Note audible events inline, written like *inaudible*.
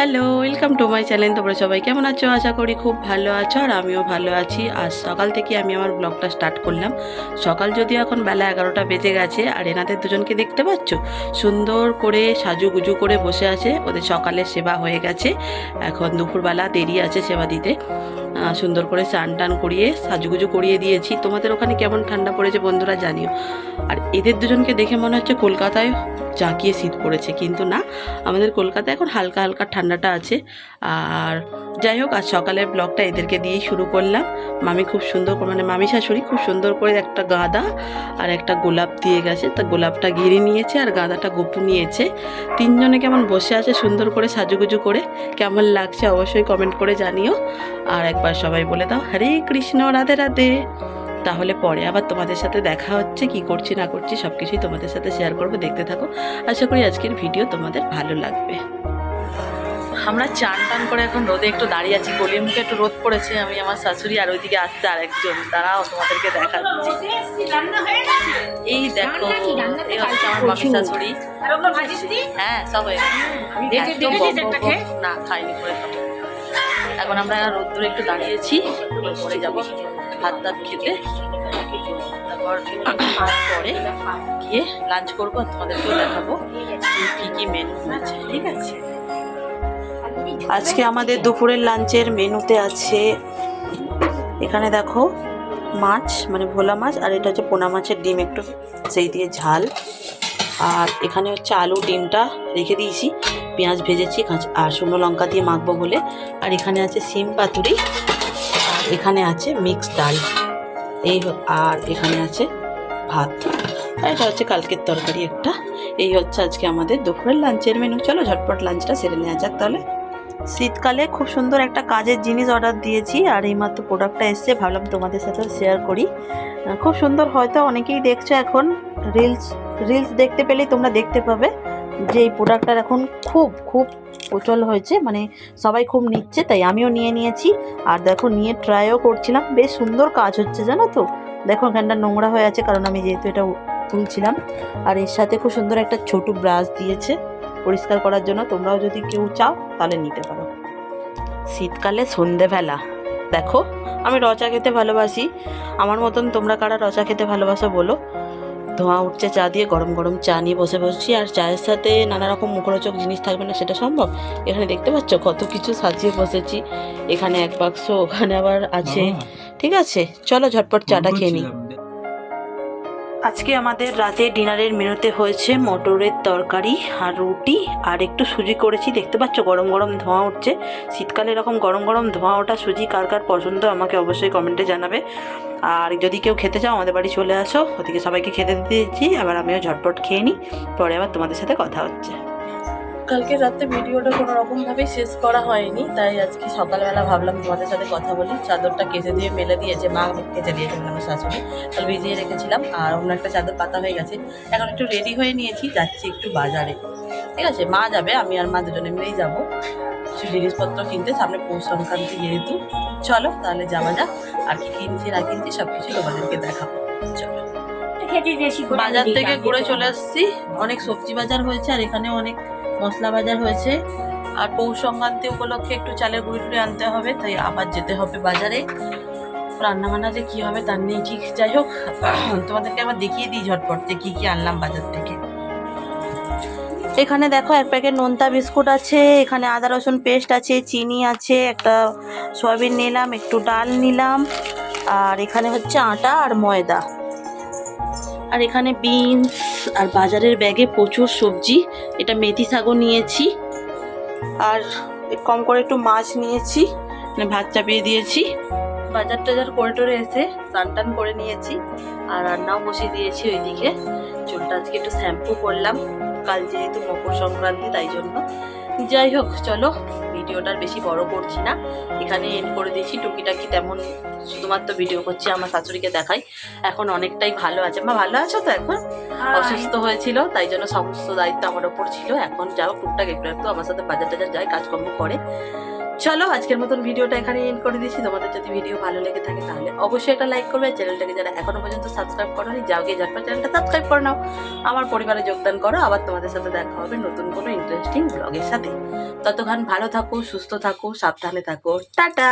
Hello welcome to my channel তোমরা সবাই কেমন আছো? আশা করি খুব ভালো আছো, আর আমিও ভালো আছি। আজ সকাল থেকে আমি আমার ব্লগটা স্টার্ট করলাম। সকাল যদিও এখন বেলা এগারোটা বেজে গেছে, আর এনাদের দুজনকে দেখতে পাচ্ছ? সুন্দর করে সাজুগুজু করে বসে আছে। ওদের সকালের সেবা হয়ে গেছে। এখন দুপুরবেলা দেরি আছে সেবা দিতে। সুন্দর করে স্নান টান করিয়ে সাজুগুজু করিয়ে দিয়েছি। তোমাদের ওখানে কেমন ঠান্ডা পড়েছে বন্ধুরা জানিও। আর এদের দুজনকে দেখে মনে হচ্ছে কলকাতায় জাঁকিয়ে শীত পড়েছে। কিন্তু না, আমাদের কলকাতায় এখন হালকা হালকা ঠান্ডাটা আছে। আর যাই হোক, আজ সকালের ব্লগটা এদেরকে দিয়েই শুরু করলাম। মামি খুব সুন্দর মানে মামি শাশুড়ি খুব সুন্দর করে একটা গাঁদা আর একটা গোলাপ দিয়ে গেছে। তা গোলাপটা ঘিরে নিয়েছে আর গাঁদাটা গপু নিয়েছে। তিনজনে কেমন বসে আছে সুন্দর করে সাজুগুজু করে। কেমন লাগছে অবশ্যই কমেন্ট করে জানিও। আর একবার সবাই বলে দাও, হরে কৃষ্ণ, রাধে রাধে। তাহলে পরে আবার তোমাদের সাথে দেখা হচ্ছে, কি করছি, না করছি সব কিছুই তোমাদের সাথে শেয়ার করব, দেখতে থাকো। আশা করি আজকের ভিডিও তোমাদের ভালো লাগবে। আমরা চান টান করে এখন রোদে একটু দাঁড়িয়ে আছি। গলির মুখে একটু রোদ পড়েছে আমি আমার শাশুড়ি আর ওইদিকে আসছে আরেকজন। তারাও তোমাদেরকে দেখাচ্ছি। এই দেখো এই হচ্ছে আমার মামি শাশুড়ি। হ্যাঁ সব হয়ে গেছে? না খাইনি করে খাব। এখন আমরা রোদ্দুরে একটু দাঁড়িয়েছি পরে যাব ভাত টাত খেতে। তারপর পরে গিয়ে লাঞ্চ করব তোমাদেরকেও দেখাবো কি কি মেনু হয়েছে ঠিক আছে? আজকে আমাদের দুপুরের লাঞ্চের মেনুতে আছে, এখানে দেখো মাছ মানে ভোলা মাছ, আর এটা হচ্ছে পোনা মাছের ডিম, একটু সেই দিয়ে ঝাল। আর এখানে হচ্ছে আলু ডিমটা রেখে দিয়েছি, পেঁয়াজ ভেজেছি আর শুকনো লঙ্কা দিয়ে মাখবো বলে। আর এখানে আছে সিম পাতুরি, আর এখানে আছে মিক্স ডাল। এই আর এখানে আছে ভাত। আর এটা হচ্ছে কালকের তরকারি একটা। এই হচ্ছে আজকে আমাদের দুপুরের লাঞ্চের মেনু। চলো ঝটপট লাঞ্চটা সেরে নেওয়া যাক তাহলে। শীতকালে খুব সুন্দর একটা কাজের জিনিস অর্ডার দিয়েছি আর এইমাত্র প্রোডাক্টটা এসছে, ভাবলাম তোমাদের সাথে শেয়ার করি। খুব সুন্দর হয়তো অনেকেই দেখছ এখন রিলস রিলস দেখতে পেলেই তোমরা দেখতে পাবে যে এই প্রোডাক্টটার এখন খুব খুব প্রচল হয়েছে মানে সবাই খুব নিচ্ছে, তাই আমিও নিয়ে নিয়েছি। আর দেখো, নিয়ে ট্রাইও করছিলাম, বেশ সুন্দর কাজ হচ্ছে, জানো তো? দেখো, এখানটা নোংরা হয়ে আছে, কারণ আমি যেহেতু এটা তুলছিলাম। আর এর সাথে খুব সুন্দর একটা ছোট ব্রাশ দিয়েছে। পরিষ্কার করার জন্য তোমরাও যদি কেউ চাও তাহলে নিতে পারো। শীতকালে সন্ধেবেলা। দেখো আমি রচা খেতে ভালোবাসি। আমার মতন তোমরা কারা রচা খেতে ভালোবাসো বলো। ধোঁয়া উঠছে চা দিয়ে গরম গরম চা নিয়ে বসে বসছি আর চায়ের সাথে নানা রকম মুখরোচক জিনিস থাকবে না সেটা সম্ভব? এখানে দেখতে পাচ্ছ কত কিছু সাজিয়ে বসেছি। এখানে এক বাক্স ওখানে আবার আছে। ঠিক আছে চলো ঝটপট চাটা খেয়ে নিই। আজকে আমাদের রাতে ডিনারের মেনুতে হয়েছে মটরের তরকারি আর রুটি আর একটু সুজি করেছি। দেখতে পাচ্ছ গরম গরম ধোঁয়া উঠছে। শীতকালে এরকম গরম গরম ধোঁয়া ওঠা সুজি কার কার পছন্দ আমাকে অবশ্যই কমেন্টে জানাবে। আর যদি কেউ খেতে চাও আমাদের বাড়ি চলে আসো। ওদিকে সবাইকে খেতে দিতে দিচ্ছি আবার আমিও ঝটপট খেয়ে নিই। পরে আবার তোমাদের সাথে কথা হচ্ছে। কালকে রাতে ভিডিওটা কোনো রকমভাবেই শেষ করা হয়নি তাই আজকে সকালবেলা ভাবলাম তোমাদের সাথে কথা বলি। চাদরটা কেচে দিয়ে মেলে দিয়েছে মা কেচে দিয়েছে আমার শাশুড়ি। কাল ভিজিয়ে রেখেছিলাম আর অন্য একটা চাদর পাতা হয়ে গেছে। এখন একটু রেডি হয়ে নিয়েছি যাচ্ছি একটু বাজারে। ঠিক আছে মা যাবে আমি আর মা দুজনে মিলেই যাব। কিছু জিনিসপত্র কিনতে সামনে পৌষ সংক্রান্তি যেহেতু। চলো তাহলে যাওয়া যাক আর কি কিনছি না কিনছি সব কিছু তোমাদেরকে দেখাবো। চলো। বাজার থেকে ঘুরে চলে আসছি অনেক সবজি বাজার হয়েছে আর এখানে অনেক মশলা বাজার হয়েছে। আর পৌষ সংক্রান্তি উপলক্ষে একটু চালের গুঁড়ি টুড়ি আনতে হবে, তাই আবার যেতে হবে বাজারে। রান্না বান্না যে কী হবে তার নেই ঠিক। যাই হোক, *clears throat* তোমাদেরকে আবার দেখিয়ে দিই ঝটপট যে কী কী আনলাম বাজার থেকে। এখানে দেখো এক প্যাকেট নোনতা বিস্কুট আছে, এখানে আদা, রসুন পেস্ট আছে, চিনি আছে, একটা সয়াবিন নিলাম, একটু ডাল নিলাম, আর এখানে হচ্ছে আটা আর ময়দা। আর এখানে বিনস আর বাজারের ব্যাগে প্রচুর সবজি। এটা মেথি শাকও নিয়েছি। আর কম করে একটু মাছ নিয়েছি। মানে ভাত চাপিয়ে দিয়েছি। বাজার টাজার করে টোরে এসে স্নান টান করে নিয়েছি। আর রান্নাও বসিয়ে দিয়েছি ওইদিকে। চুলটা আজকে একটু শ্যাম্পু করলাম। কাল যেহেতু মকর সংক্রান্তি, তাই জন্য। যাই হোক, চলো। ভিডিওটার বেশি বড় করছি না। এখানে এন্ড করে দিয়েছি টুকিটাকি তেমন শুধুমাত্র ভিডিও করছি আমার শাশুড়িকে দেখাই। এখন অনেকটাই ভালো আছে। মা ভালো আছো তো এখন? অসুস্থ হয়েছিল তাই জন্য সমস্ত দায়িত্ব আমার ওপর ছিল। এখন যাও টুকটাক একটু একটু আমার সাথে বাজার টাজার যায় কাজকর্ম করে। চলো, আজকের মতন ভিডিওটা এখানে এন্ড করে দিচ্ছি। তোমাদের যদি ভিডিও ভালো লেগে থাকে তাহলে অবশ্যই একটা লাইক করবে। চ্যানেলটাকে যারা এখনও পর্যন্ত সাবস্ক্রাইব করোনি, যাও গিয়ে যার চ্যানেলটা সাবস্ক্রাইব করে নাও। আমার পরিবারে যোগদান করো, আবার তোমাদের সাথে দেখা হবে নতুন কোনো ইন্টারেস্টিং ব্লগের সাথে। ততক্ষণ ভালো থাকো, সুস্থ থাকো, সাবধানে থাকো। টাটা!